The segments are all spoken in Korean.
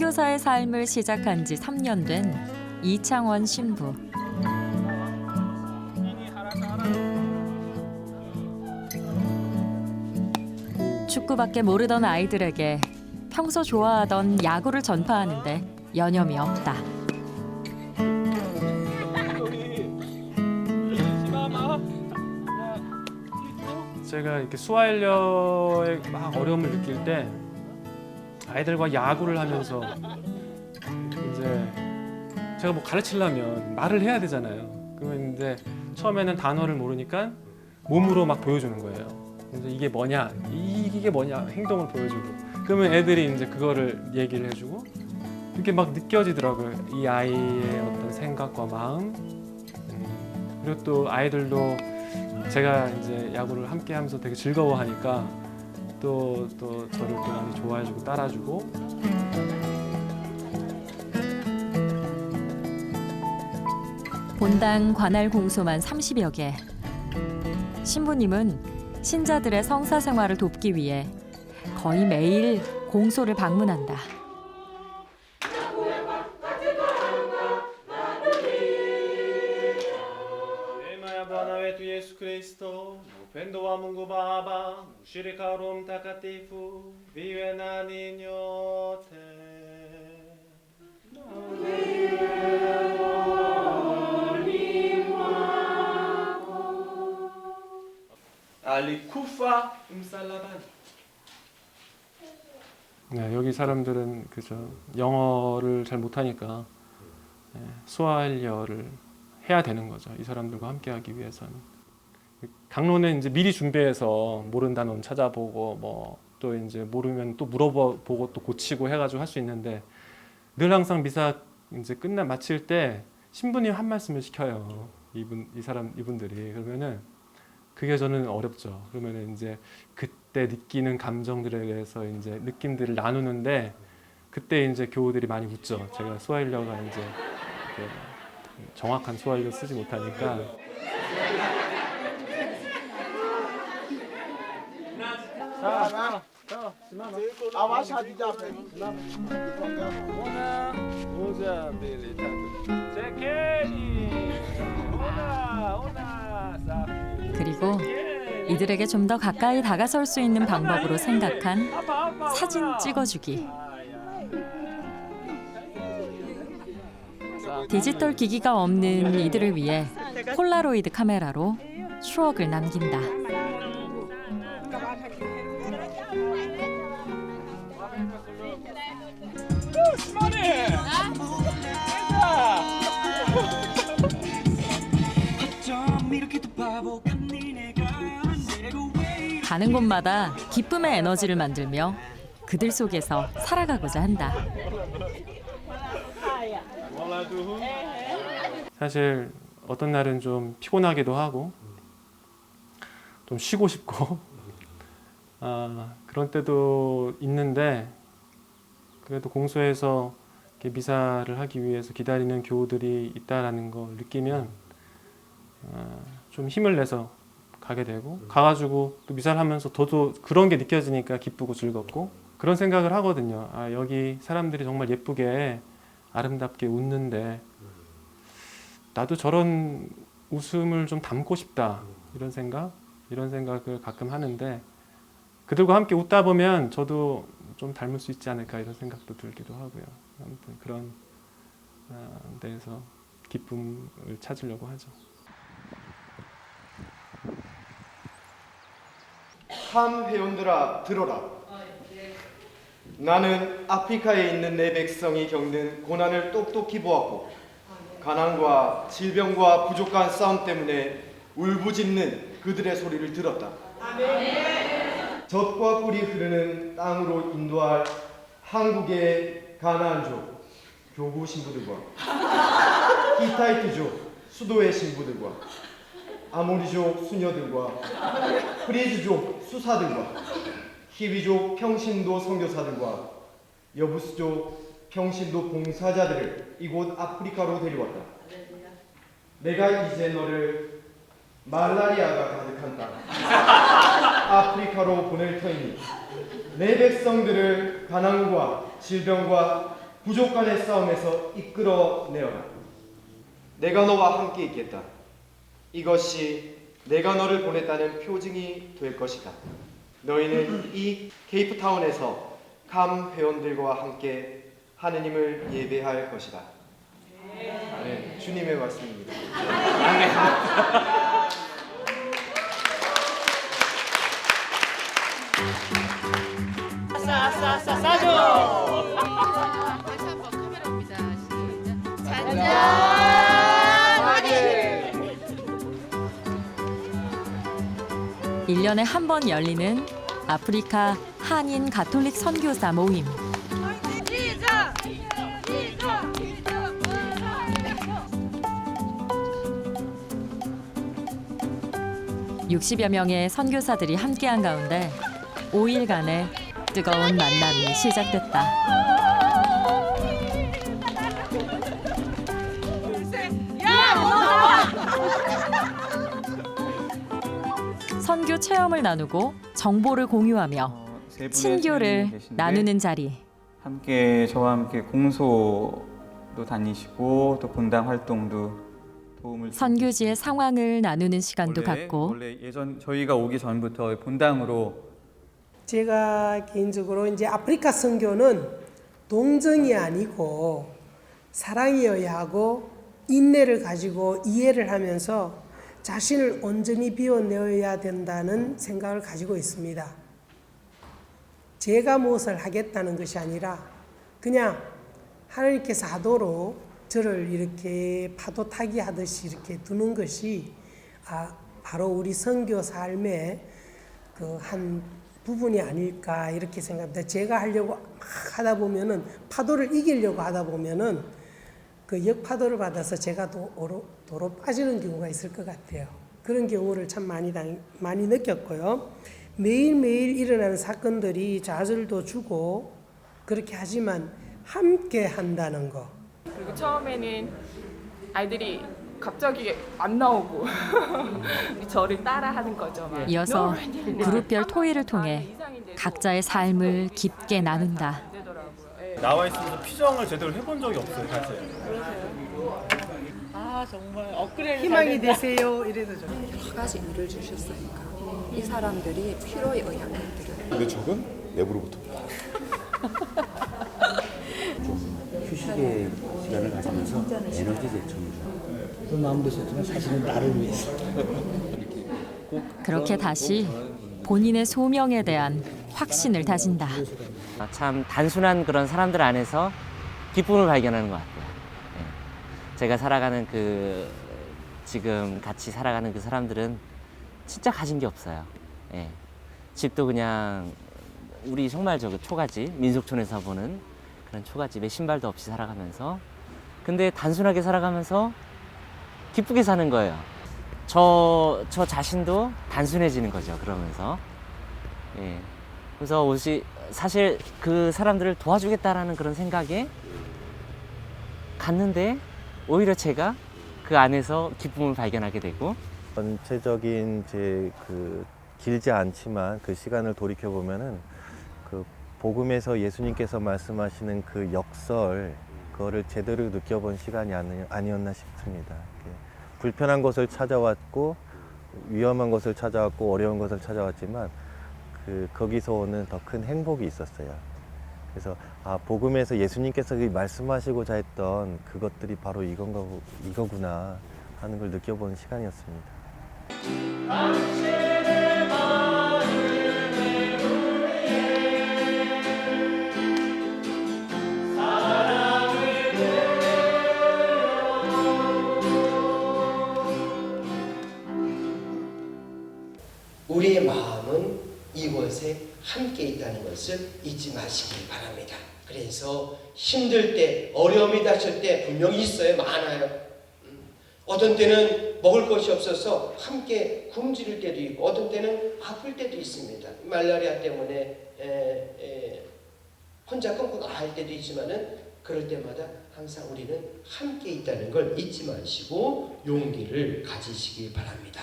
선교사의 삶을 시작한 지 3년 된 이창원 신부. 축구밖에 모르던 아이들에게 평소 좋아하던 야구를 전파하는데 여념이 없다. 제가 이렇게 수아일려에 막 어려움을 느낄 때 아이들과 야구를 하면서 이제 제가 뭐 가르치려면 말을 해야 되잖아요. 그러면 이제 처음에는 단어를 모르니까 몸으로 막 보여주는 거예요. 이제 이게 뭐냐, 이- 이게 뭐냐 행동을 보여주고 그러면 애들이 이제 그거를 얘기를 해주고 이렇게 막 느껴지더라고요. 이 아이의 어떤 생각과 마음 음, 그리고 또 아이들도 제가 이제 야구를 함께 하면서 되게 즐거워하니까 또, 또 저를 또 많이 좋아해주고 따라주고 본당 관할 공소만 30여 개. 신부님은 신자들의 성사 생활을 돕기 위해 거의 매일 공소를 방문한다. Yesu Kristo, upendo wa Mungu Baba, ushirika wa Mtakatifu viwe nani nyote. alikufa msalabani. 네, 여기 사람들은 그저 영어를 잘 못하니까 네, 수아일려를 해야 되는 거죠. 이 사람들과 함께하기 위해서는. 강론은 이제 미리 준비해서 모르는 단어는 찾아보고 뭐 또 이제 모르면 또 물어보고 또 고치고 해가지고 할 수 있는데 늘 항상 미사 이제 끝나 마칠 때 신부님 한 말씀을 시켜요. 이분 이 사람 이분들이 그러면은 그게 저는 어렵죠. 그러면은 이제 그때 느끼는 감정들에 대해서 이제 느낌들을 나누는데 그때 이제 교우들이 많이 웃죠. 제가 수아일려가 이제 정확한 수화일을 쓰지 못하니까 그리고 이들에게 좀 더 가까이 다가설 수 있는 방법으로 생각한 사진 찍어주기. 디지털 기기가 없는 이들을 위해 폴라로이드 카메라로 추억을 남긴다. 가는 곳마다 기쁨의 에너지를 만들며 그들 속에서 살아가고자 한다. 사실 어떤 날은 좀 피곤하기도 하고 좀 쉬고 싶고 아, 그런 때도 있는데 그래도 공소에서 미사를 하기 위해서 기다리는 교우들이 있다라는 걸 느끼면 아, 좀 힘을 내서 가게 되고 가가지고 또 미사를 하면서 더도 그런 게 느껴지니까 기쁘고 즐겁고 그런 생각을 하거든요. 아 여기 사람들이 정말 예쁘게 아름답게 웃는데 나도 저런 웃음을 좀 담고 싶다 이런 생각 이런 생각을 가끔 하는데 그들과 함께 웃다 보면 저도 좀 닮을 수 있지 않을까 이런 생각도 들기도 하고요. 아무튼 그런 아, 데에서 기쁨을 찾으려고 하죠. 한 회원들아 들어라. 나는 아프리카에 있는 내 백성이 겪는 고난을 똑똑히 보았고 가난과 질병과 부족한 싸움 때문에 울부짖는 그들의 소리를 들었다. 젖과 꿀이 흐르는 땅으로 인도할 한국의 가나안족 교구 신부들과 히타이트족 수도의 신부들과 아모리족 수녀들과 프리즈족 수사들과 히비족 평신도 선교사들과 여부스족 평신도 봉사자들을 이곳 아프리카로 데려왔다. 내가 이제 너를 말라리아가 가득한 땅 아프리카로 보낼 터이니 내 백성들을 가난과 질병과 부족 간의 싸움에서 이끌어내어라. 내가 너와 함께 있겠다. 이것이 내가 너를 보냈다는 표징이 될 것이다. 너희는 이 케이프타운에서 감 회원들과 함께 하느님을 예배할 것이다. 네, 주님의 말씀입니다. 다시 한번 카메라 옵니다. 시작. 일년에 한 번 열리는 아프리카 한인 가톨릭 선교사 모임. 시작. 시작. 시작. 60여 명의 선교사들이 함께한 가운데 5일간의 뜨거운 만남이 시작됐다. 선교 체험을 나누고 정보를 공유하며 어, 세 분의 친교를 계신데 나누는 자리. 함께 저와 함께 공소도 다니시고 또 본당 활동도 도움을 선교지의 상황을 나누는 시간도 원래, 갖고 원래 예전 저희가 오기 전부터 본당으로 제가 개인적으로 이제 아프리카 선교는 동정이 아니고 사랑이어야 하고 인내를 가지고 이해를 하면서 자신을 온전히 비워내어야 된다는 생각을 가지고 있습니다. 제가 무엇을 하겠다는 것이 아니라 그냥 하나님께서 하도록 저를 이렇게 파도 타기 하듯이 이렇게 두는 것이 아, 바로 우리 선교 삶의 그 한 부분이 아닐까 이렇게 생각합니다. 제가 하려고 막 하다 보면은 파도를 이기려고 하다 보면은 그 역파도를 받아서 제가 도로, 도로 빠지는 경우가 있을 것 같아요. 그런 경우를 참 많이 당, 많이 느꼈고요. 매일매일 일어나는 사건들이 좌절도 주고 그렇게 하지만 함께 한다는 거. 그리고 처음에는 아이들이 갑자기 안 나오고 저를 따라하는 거죠. 막. 이어서. 그룹별 토의를 통해 각자의 삶을 깊게 나눈다. 나와 있으면서 피정을 제대로 해본 적이 없어요, 사실. 아 정말 업그레이드 희망이 되세요. 이래도 좀. 여러 가지 일을 주셨으니까 이 사람들이 필요에 의한 것들을 근데 적은 내부로부터 휴식의 시간을 가지면서 에너지 재충을 그 마음도 좋지만 사실은 나를 위해서. 그렇게 다시 본인의 소명에 대한 확신을 다진다. 참 단순한 그런 사람들 안에서 기쁨을 발견하는 것 같아요. 예. 제가 살아가는 그 지금 같이 살아가는 그 사람들은 진짜 가진 게 없어요. 예. 집도 그냥 우리 정말 저그 초가집 민속촌에서 보는 그런 초가집에 신발도 없이 살아가면서 근데 단순하게 살아가면서 기쁘게 사는 거예요. 저, 저 자신도 단순해지는 거죠. 그러면서. 예. 그래서 옷이 사실 그 사람들을 도와주겠다라는 그런 생각에 갔는데 오히려 제가 그 안에서 기쁨을 발견하게 되고 전체적인 제그 길지 않지만 그 시간을 돌이켜 보면은 그 복음에서 예수님께서 말씀하시는 그 역설 그거를 제대로 느껴본 시간이 아니- 아니었나 싶습니다. 불편한 것을 찾아왔고 위험한 것을 찾아왔고 어려운 것을 찾아왔지만 그 거기서 오는 더 큰 행복이 있었어요. 그래서 아 복음에서 예수님께서 그 말씀하시고자 했던 그것들이 바로 이건가 이거구나 하는 걸 느껴보는 시간이었습니다. 함께 있다는 것을 잊지 마시길 바랍니다. 그래서 힘들 때, 어려움이 닥칠 때 분명히 있어요. 많아요. 음. 어떤 때는 먹을 것이 없어서 함께 굶주릴 때도 있고, 어떤 때는 아플 때도 있습니다. 말라리아 때문에 에, 에, 혼자 끙끙 앓을 때도 있지만은 그럴 때마다 항상 우리는 함께 있다는 걸 잊지 마시고 용기를 가지시길 바랍니다.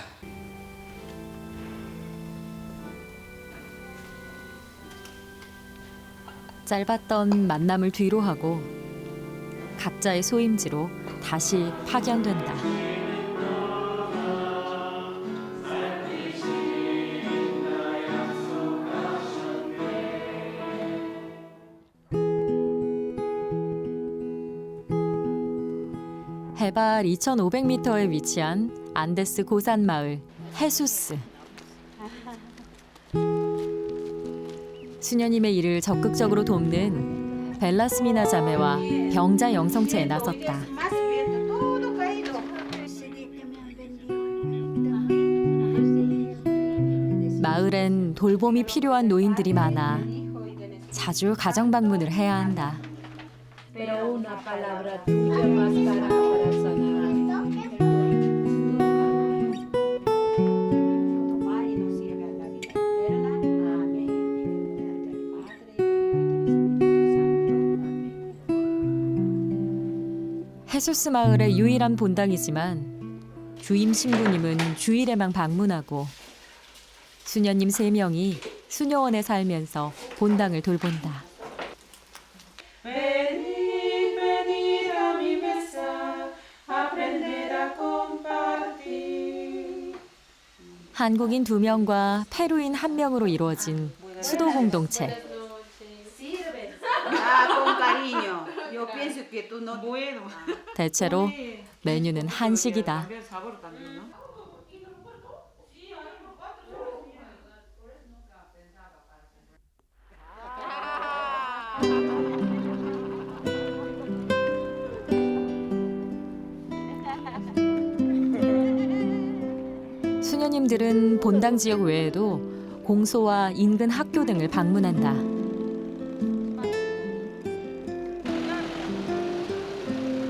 짧았던 만남을 뒤로 하고 각자의 소임지로 다시 파견된다. 해발 2,500m에 위치한 안데스 고산 마을 헤수스. 수녀님의 일을 적극적으로 돕는 벨라스미나 자매와 병자 영성체에 나섰다. 마을엔 돌봄이 필요한 노인들이 많아 자주 가정 방문을 해야 한다. 헤수스 마을의 유일한 본당이지만 주임 신부님은 주일에만 방문하고 수녀님 세 명이 수녀원에 살면서 본당을 돌본다. 한국인 두 명과 페루인 한 명으로 이루어진 수도 공동체. 대체로 메뉴는 한식이다. 수녀님들은 본당 지역 외에도 공소와 인근 학교 등을 방문한다.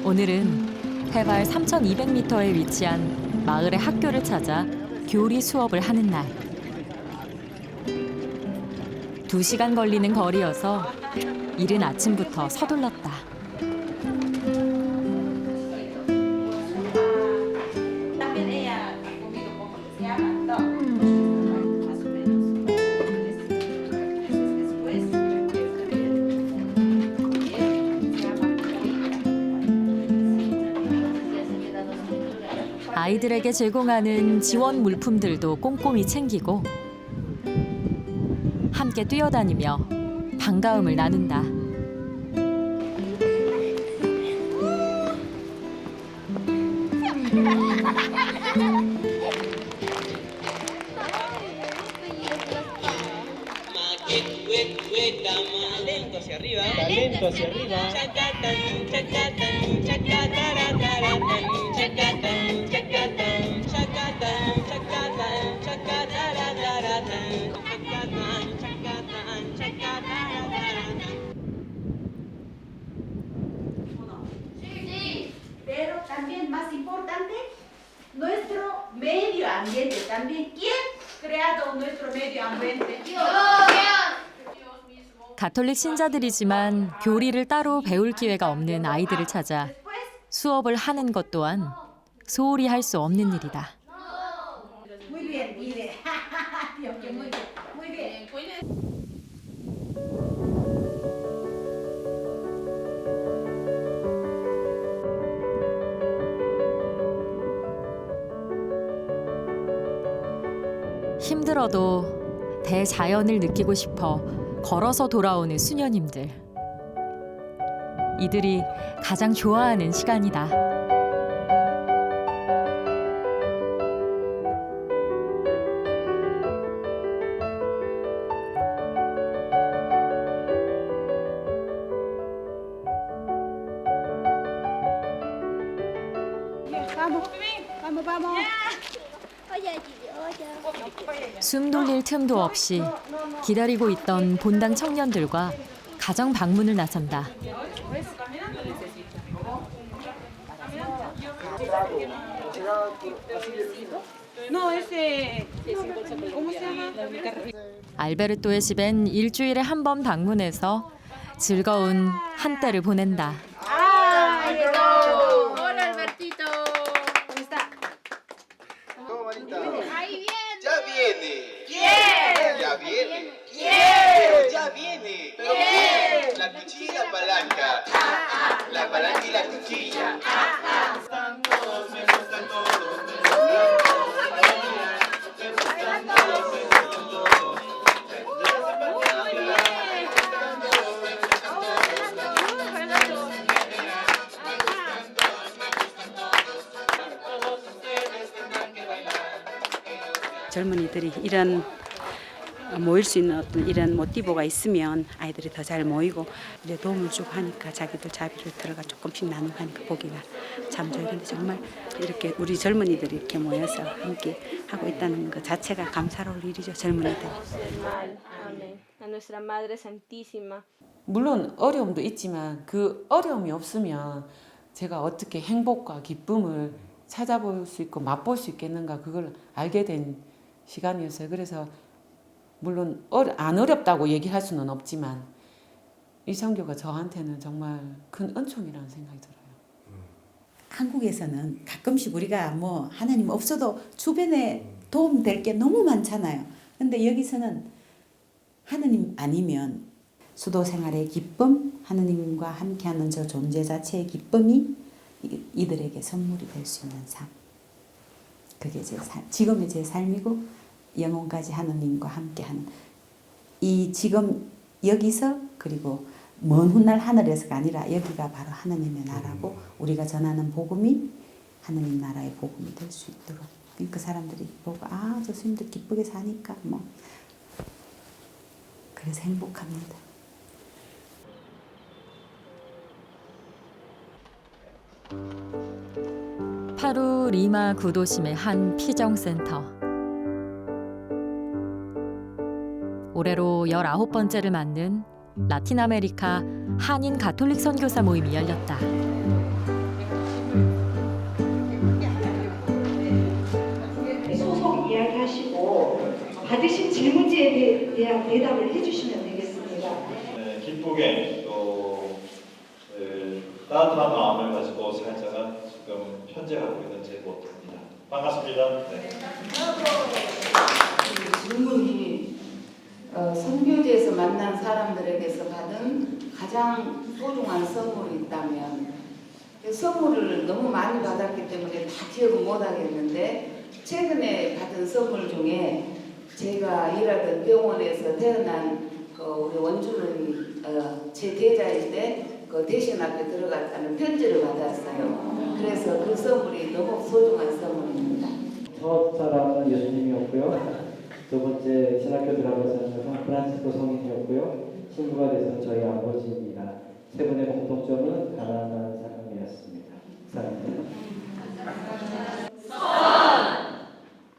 오늘은 해발 3,200m에 위치한 마을의 학교를 찾아 교리 수업을 하는 날. 두 시간 걸리는 거리여서 이른 아침부터 서둘렀다. 아이들에게 제공하는 지원 물품들도 꼼꼼히 챙기고 함께 뛰어다니며 반가움을 나눈다. 가톨릭 신자들이지만 교리를 따로 배울 기회가 없는 아이들을 찾아 수업을 하는 것 또한 소홀히 할 수 없는 일이다. 힘들어도 대자연을 느끼고 싶어 걸어서 돌아오는 수녀님들. 이들이 가장 좋아하는 시간이다. Vamos, vamos, vamos. 숨 돌릴 틈도 없이 기다리고 있던 본당 청년들과 가정 방문을 나선다. 알베르토의 집엔 일주일에 한 번 방문해서 즐거운 한때를 보낸다. 젊은이들이 이런 어, 모일 수 있는 어떤 이런 모티브가 있으면 아이들이 더 잘 모이고 이제 도움을 주고 하니까 자기들 자비를 들어가 조금씩 나누고 하니까 보기가 참. 근데 정말 이렇게 우리 젊은이들이 이렇게 모여서 함께 하고 있다는 것 자체가 감사로울 일이죠. 젊은이들. 물론 어려움도 있지만 그 어려움이 없으면 제가 어떻게 행복과 기쁨을 찾아볼 수 있고 맛볼 수 있겠는가 그걸 알게 된 시간이었어요. 그래서 물론 안 어렵다고 얘기할 수는 없지만 이 성교가 저한테는 정말 큰 은총이라는 생각이 들어요. 한국에서는 가끔씩 우리가 뭐 하나님 없어도 주변에 도움 될 게 너무 많잖아요. 근데 여기서는 하나님 아니면 수도 생활의 기쁨, 하나님과 함께하는 저 존재 자체의 기쁨이 이- 이들에게 선물이 될 수 있는 삶. 그게 제 삶, 지금의 제 삶이고 영혼까지 하나님과 함께하는 이 지금 여기서 그리고 먼 훗날 하늘에서가 아니라 여기가 바로 하나님의 나라고 우리가 전하는 복음이 하나님 나라의 복음이 될 수 있도록 그 사람들이 보고 아 저 스님들 기쁘게 사니까 뭐 그래서 행복합니다. 파루 리마 구도심의 한 피정센터. 올해로 19번째를 맞는 라틴 아메리카 한인 가톨릭 선교사 모임이 열렸다. 소속 이야기하시고 받으신 질문지에 대- 대한 대답을 해주시면 되겠습니다. 네, 기쁘게 또 네, 따뜻한 마음을 가지고 살자가 지금 현재 하고 있는 제 모토입니다. 반갑습니다. 네. 질문이 어, 선교지에서 만난 사람들에게서 받은 가장 소중한 선물이 있다면 그 선물을 너무 많이 받았기 때문에 다 기억을 못 하겠는데 최근에 받은 선물 중에 제가 일하던 병원에서 태어난 그 우리 원주는 어, 제 대자인데 그 대신 학교 들어갔다는 편지를 받았어요. 그래서 그 선물이 너무 소중한 선물입니다. 첫 사람은 예수님이었고요. 두 번째 신학교 들어가서 성 프란시스코 성인이었고요. 친구가 돼서는 저희 아버지입니다. 세 분의 공통점은 가난한 사람이었습니다. 사랑합니다.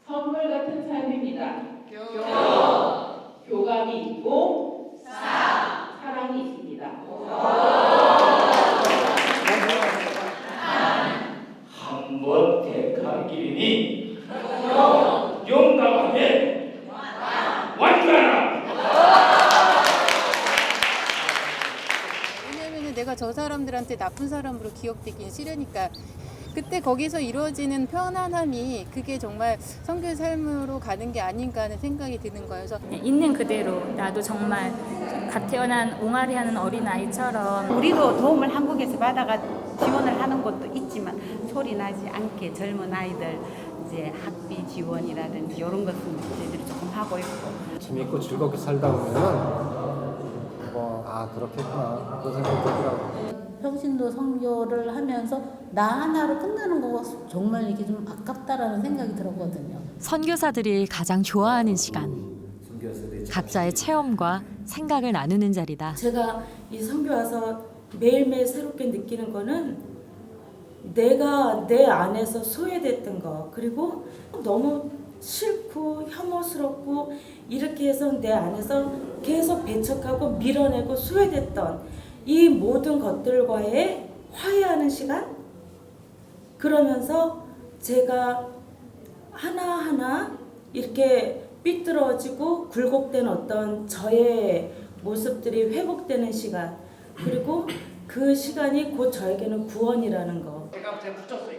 선물 같은 삶입니다. 교. 교감이 있고 사랑이 있습니다. 한번 택한 길이니 용감하게 완주하라. 왜냐면은 내가 저 사람들한테 나쁜 사람으로 기억되긴 싫으니까 그때 거기서 이루어지는 편안함이 그게 정말 성교의 삶으로 가는 게 아닌가 하는 생각이 드는 거예요. 그래서 있는 그대로 나도 정말 갓 태어난 옹알이 하는 어린 아이처럼 우리도 도움을 한국에서 받아가 지원을 하는 것도 있지만 소리 나지 않게 젊은 아이들 이제 학비 지원이라든지 이런 것은 저희들이 조금 하고 있고 재밌고 즐겁게 살다 보면은 뭐아 그렇겠구나 그런 생각이 들더라고요. 평신도 선교를 하면서 나 하나로 끝나는 거가 정말 이게 좀 아깝다라는 생각이 들었거든요. 선교사들이 가장 좋아하는 시간. 각자의 체험과 생각을 나누는 자리다. 제가 이 선교 와서 매일매일 새롭게 느끼는 거는 내가 내 안에서 소외됐던 거 그리고 너무 싫고 혐오스럽고 이렇게 해서 내 안에서 계속 배척하고 밀어내고 소외됐던 이 모든 것들과의 화해하는 시간 그러면서 제가 하나하나 이렇게 삐뚤어지고 굴곡된 어떤 저의 모습들이 회복되는 시간 그리고 그 시간이 곧 저에게는 구원이라는 거. 제가 제가 붙였어요.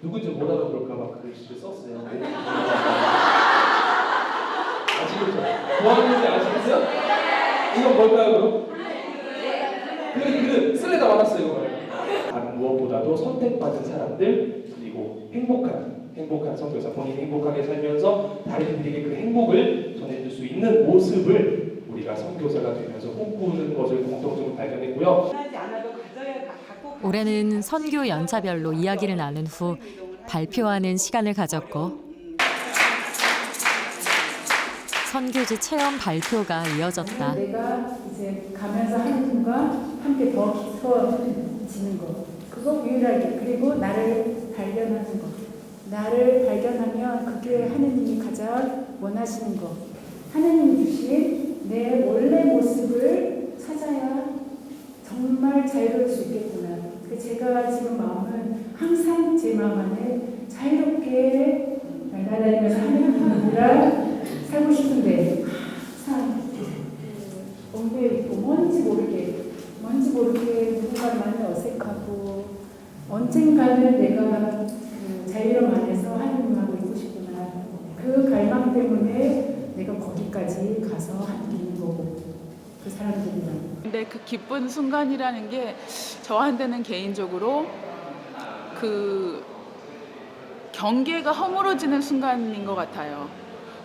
누군지 못 알아볼까 봐 글씨를 썼어요. 아시겠죠? 뭐 하는지 아시겠어요? 이건 뭘까요, 그럼? 그, 그, 쓸래가 많았어요, 이거. 다른 무엇보다도 선택받은 사람들, 그리고 행복한, 선교사, 본인이 행복하게 살면서 다른 이들에게 그 행복을 전해줄 수 있는 모습을 우리가 선교사가 되면서 꿈꾸는 것을 공통적으로 발견했고요. 올해는 선교 연차별로 이야기를 나눈 후 발표하는 시간을 가졌고 선교지 체험 발표가 이어졌다. 내가 이제 가면서 하나님과 함께 더 깊어지는 거. 그거 유일하게 그리고 나를 발견하는 거. 나를 발견하면 그게 하나님이 가장 원하시는 거. 하나님 주신 내 원래 모습을 찾아야 정말 자유로울 수 있겠구나. 그 제가 지금 마음은 항상 제 마음 안에 자유롭게 날아다니면서 하나님과 살고 싶은데 뭔지 모르게 뭔지 모르게 누군가 많이 어색하고 언젠가는 내가 그 자유로움 안에서 하나님하고 있고 싶구나. 그 갈망 때문에 내가 거기까지 가서 있는 거고 그 사람들이랑. 근데 그 기쁜 순간이라는 게 저한테는 개인적으로 그 경계가 허물어지는 순간인 것 같아요.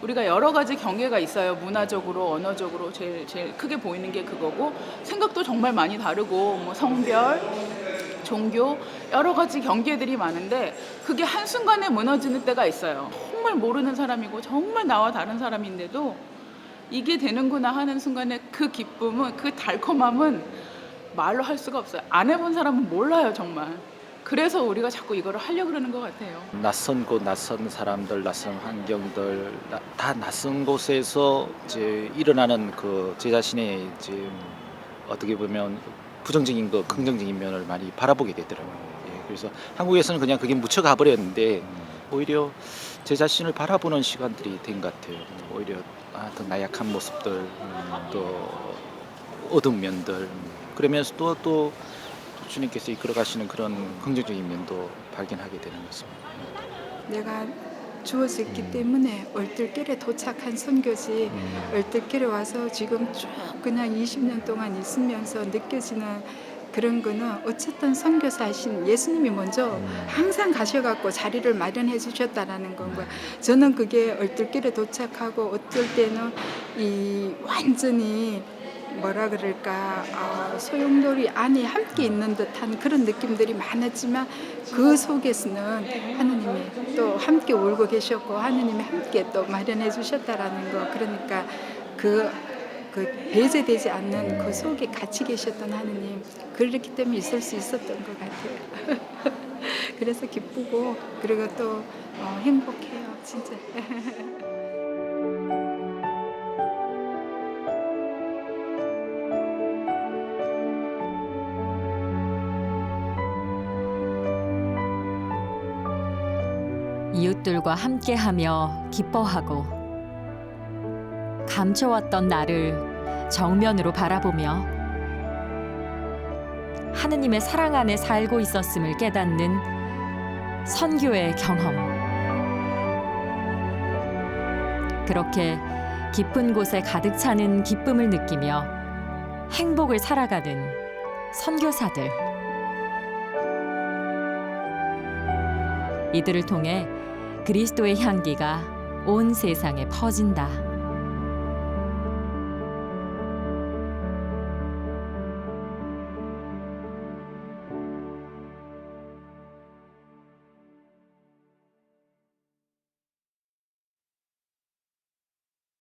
우리가 여러 가지 경계가 있어요. 문화적으로, 언어적으로 제일 제일 크게 보이는 게 그거고 생각도 정말 많이 다르고 뭐 성별, 종교 여러 가지 경계들이 많은데 그게 한 순간에 무너지는 때가 있어요. 정말 모르는 사람이고 정말 나와 다른 사람인데도 이게 되는구나 하는 순간에 그 기쁨은 그 달콤함은 말로 할 수가 없어요. 안 해본 사람은 몰라요 정말. 그래서 우리가 자꾸 이거를 하려고 그러는 것 같아요. 낯선 곳, 낯선 사람들, 낯선 환경들 나- 다 낯선 곳에서 이제 일어나는 그 제 자신의 이제 어떻게 보면 부정적인 거, 긍정적인 면을 많이 바라보게 되더라고요. 예, 그래서 한국에서는 그냥 그게 묻혀가 버렸는데 오히려 제 자신을 바라보는 시간들이 된 것 같아요. 오히려 아, 더 나약한 모습들, 또 어두운 면들. 그러면서 또 또 주님께서 이끌어 가시는 그런 긍정적인 면도 발견하게 되는 것입니다. 내가 주어졌기 때문에 얼떨결에 도착한 선교지 얼떨결에 와서 지금 쭉 그냥 20년 동안 있으면서 느껴지는 그런 거는 어쨌든 선교사신 예수님이 먼저 항상 가셔갖고 자리를 마련해 주셨다라는 건 거야. 저는 그게 얼떨결에 도착하고 어떨 때는 이 완전히 뭐라 그럴까 어, 소용돌이 안에 함께 있는 듯한 그런 느낌들이 많았지만 그 속에서는 하느님이 또 함께 울고 계셨고 하느님이 함께 또 마련해 주셨다라는 거 그러니까 그, 그 배제되지 않는 그 속에 같이 계셨던 하느님 그렇기 때문에 있을 수 있었던 것 같아요. 그래서 기쁘고 그리고 또 어, 행복해요 진짜. 이웃들과 함께하며 기뻐하고 감춰왔던 나를 정면으로 바라보며 하느님의 사랑 안에 살고 있었음을 깨닫는 선교의 경험. 그렇게 깊은 곳에 가득 차는 기쁨을 느끼며 행복을 살아가는 선교사들. 이들을 통해 그리스도의 향기가 온 세상에 퍼진다.